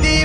नदी